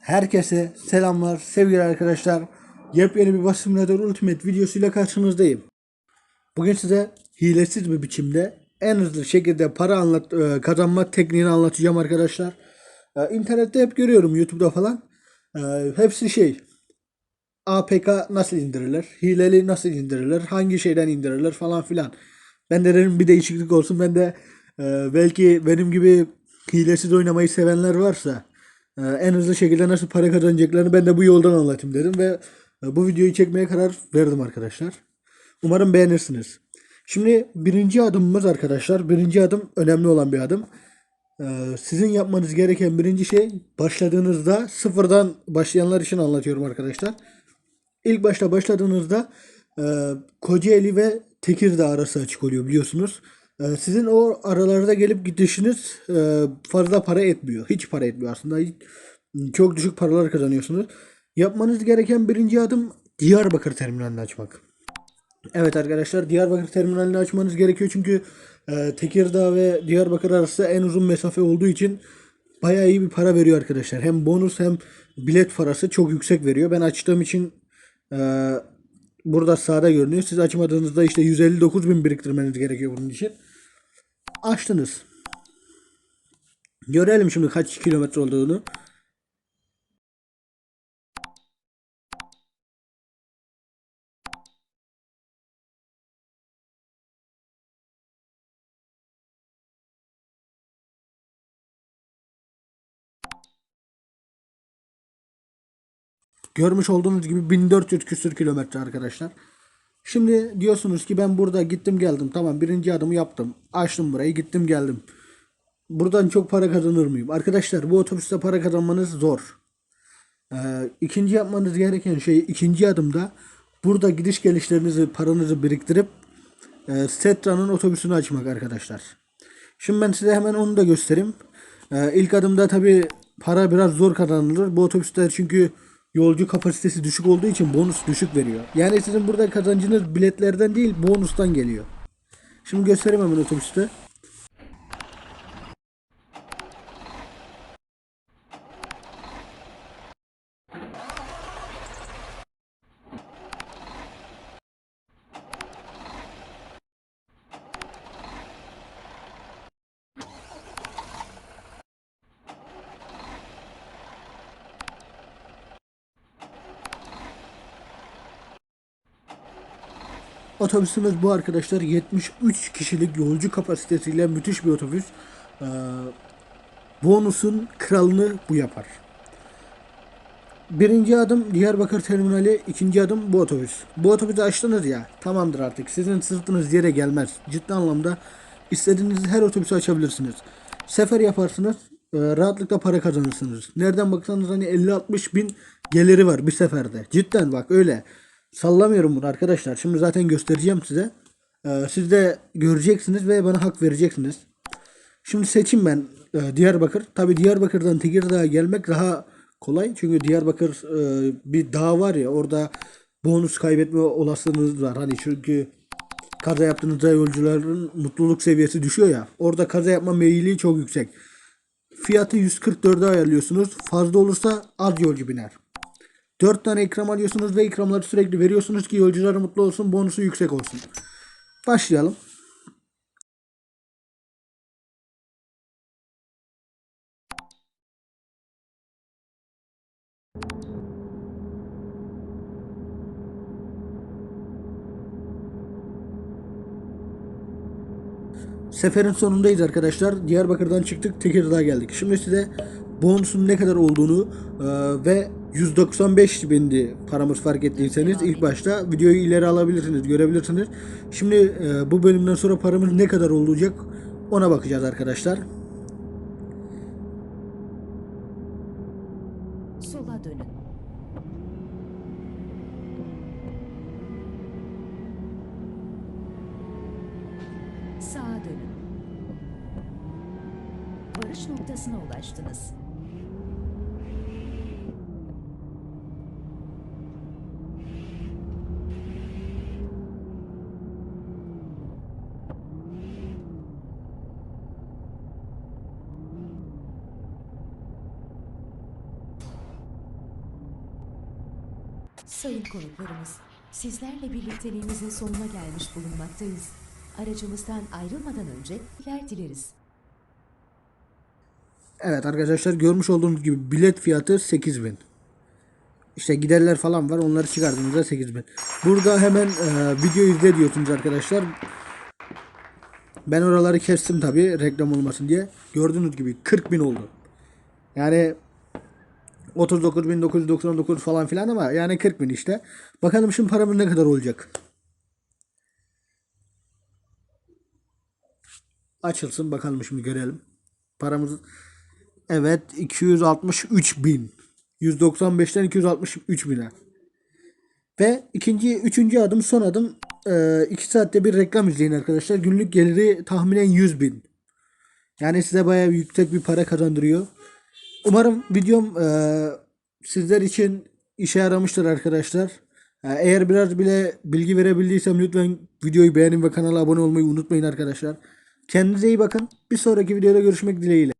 Herkese selamlar, sevgili arkadaşlar. Yepyeni bir Basit Simulator Ultimate videosuyla karşınızdayım. Bugün size hilesiz bir biçimde en hızlı şekilde para anlat e, kazanma tekniğini anlatacağım arkadaşlar. E, İnternette hep görüyorum YouTube'da falan. E, hepsi şey APK nasıl indirilir? Hileli nasıl indirilir? Hangi şeyden indirilir falan filan. Ben de dedim bir değişiklik olsun. Ben de belki benim gibi hilesiz oynamayı sevenler varsa en hızlı şekilde nasıl para kazanacaklarını ben de bu yoldan anlatayım dedim ve e, bu videoyu çekmeye karar verdim arkadaşlar. Umarım beğenirsiniz. Şimdi birinci adımımız arkadaşlar. Birinci adım önemli olan bir adım. Ee, sizin yapmanız gereken birinci şey başladığınızda sıfırdan başlayanlar için anlatıyorum arkadaşlar. İlk başta başladığınızda e, Kocaeli ve Tekirdağ arası açık oluyor biliyorsunuz. E, sizin o aralarda gelip gidişiniz e, fazla para etmiyor. Hiç para etmiyor aslında. Çok düşük paralar kazanıyorsunuz. Yapmanız gereken birinci adım Diyarbakır terminalini açmak. Evet arkadaşlar Diyarbakır terminalini açmanız gerekiyor çünkü e, Tekirdağ ve Diyarbakır arası en uzun mesafe olduğu için bayağı iyi bir para veriyor arkadaşlar. Hem bonus hem bilet parası çok yüksek veriyor. Ben açtığım için e, burada sağda görünüyor. Siz açmadığınızda işte 159 bin biriktirmeniz gerekiyor bunun için. Açtınız. Görelim şimdi kaç kilometre olduğunu. Görmüş olduğunuz gibi 1400 küsür kilometre arkadaşlar. Şimdi diyorsunuz ki ben burada gittim geldim. Tamam birinci adımı yaptım. Açtım burayı gittim geldim. Buradan çok para kazanır mıyım? Arkadaşlar bu otobüste para kazanmanız zor. Ee, ikinci yapmanız gereken şey ikinci adımda burada gidiş gelişlerinizi paranızı biriktirip e, Setra'nın otobüsünü açmak arkadaşlar. Şimdi ben size hemen onu da göstereyim. Ee, ilk adımda tabi para biraz zor kazanılır. Bu otobüsler çünkü yolcu kapasitesi düşük olduğu için bonus düşük veriyor. Yani sizin burada kazancınız biletlerden değil bonustan geliyor. Şimdi göstereyim hemen otobüste. Otobüsümüz bu arkadaşlar 73 kişilik yolcu kapasitesiyle müthiş bir otobüs. Ee, bonusun kralını bu yapar. Birinci adım Diyarbakır Terminali, ikinci adım bu otobüs. Bu otobüsü açtınız ya, tamamdır artık. Sizin sırtınız yere gelmez. Ciddi anlamda istediğiniz her otobüsü açabilirsiniz. Sefer yaparsınız, e, rahatlıkla para kazanırsınız. Nereden baksanız hani 50-60 bin geliri var bir seferde. Cidden bak öyle. Sallamıyorum bunu arkadaşlar. Şimdi zaten göstereceğim size. Ee, siz de göreceksiniz ve bana hak vereceksiniz. Şimdi seçim ben e, Diyarbakır. Tabi Diyarbakır'dan Tekirdağ'a gelmek daha kolay. Çünkü Diyarbakır e, bir dağ var ya orada bonus kaybetme olasılığınız var. Hani çünkü kaza yaptığınızda yolcuların mutluluk seviyesi düşüyor ya. Orada kaza yapma meyilliği çok yüksek. Fiyatı 144'e ayarlıyorsunuz. Fazla olursa az yolcu biner. 4 tane ikram alıyorsunuz ve ikramları sürekli veriyorsunuz ki yolcular mutlu olsun, bonusu yüksek olsun. Başlayalım. Seferin sonundayız arkadaşlar. Diyarbakır'dan çıktık, Tekirdağ'a geldik. Şimdi size bonusun ne kadar olduğunu e, ve 195 bindi paramız fark ettiyseniz ilk başta videoyu ileri alabilirsiniz, görebilirsiniz. Şimdi e, bu bölümden sonra paramız ne kadar olacak ona bakacağız arkadaşlar. Sola dönün. Sağa dönün. Varış noktasına ulaştınız. Sayın konuklarımız, sizlerle birlikteliğimizin sonuna gelmiş bulunmaktayız. Aracımızdan ayrılmadan önce iler dileriz. Evet arkadaşlar görmüş olduğunuz gibi bilet fiyatı 8000. İşte giderler falan var onları çıkardığımızda 8000. Burada hemen e, video izle diyorsunuz arkadaşlar. Ben oraları kestim tabi reklam olmasın diye. Gördüğünüz gibi 40 bin oldu. Yani 39.999 falan filan ama yani 40 bin işte. Bakalım şimdi paramız ne kadar olacak. Açılsın bakalım şimdi görelim. Paramız evet 263 bin. 195'ten 263 bine. Ve ikinci, üçüncü adım son adım 2 saatte bir reklam izleyin arkadaşlar. Günlük geliri tahminen 100 bin. Yani size bayağı yüksek bir para kazandırıyor. Umarım videom e, sizler için işe yaramıştır arkadaşlar. E, eğer biraz bile bilgi verebildiysem lütfen videoyu beğenin ve kanala abone olmayı unutmayın arkadaşlar. Kendinize iyi bakın. Bir sonraki videoda görüşmek dileğiyle.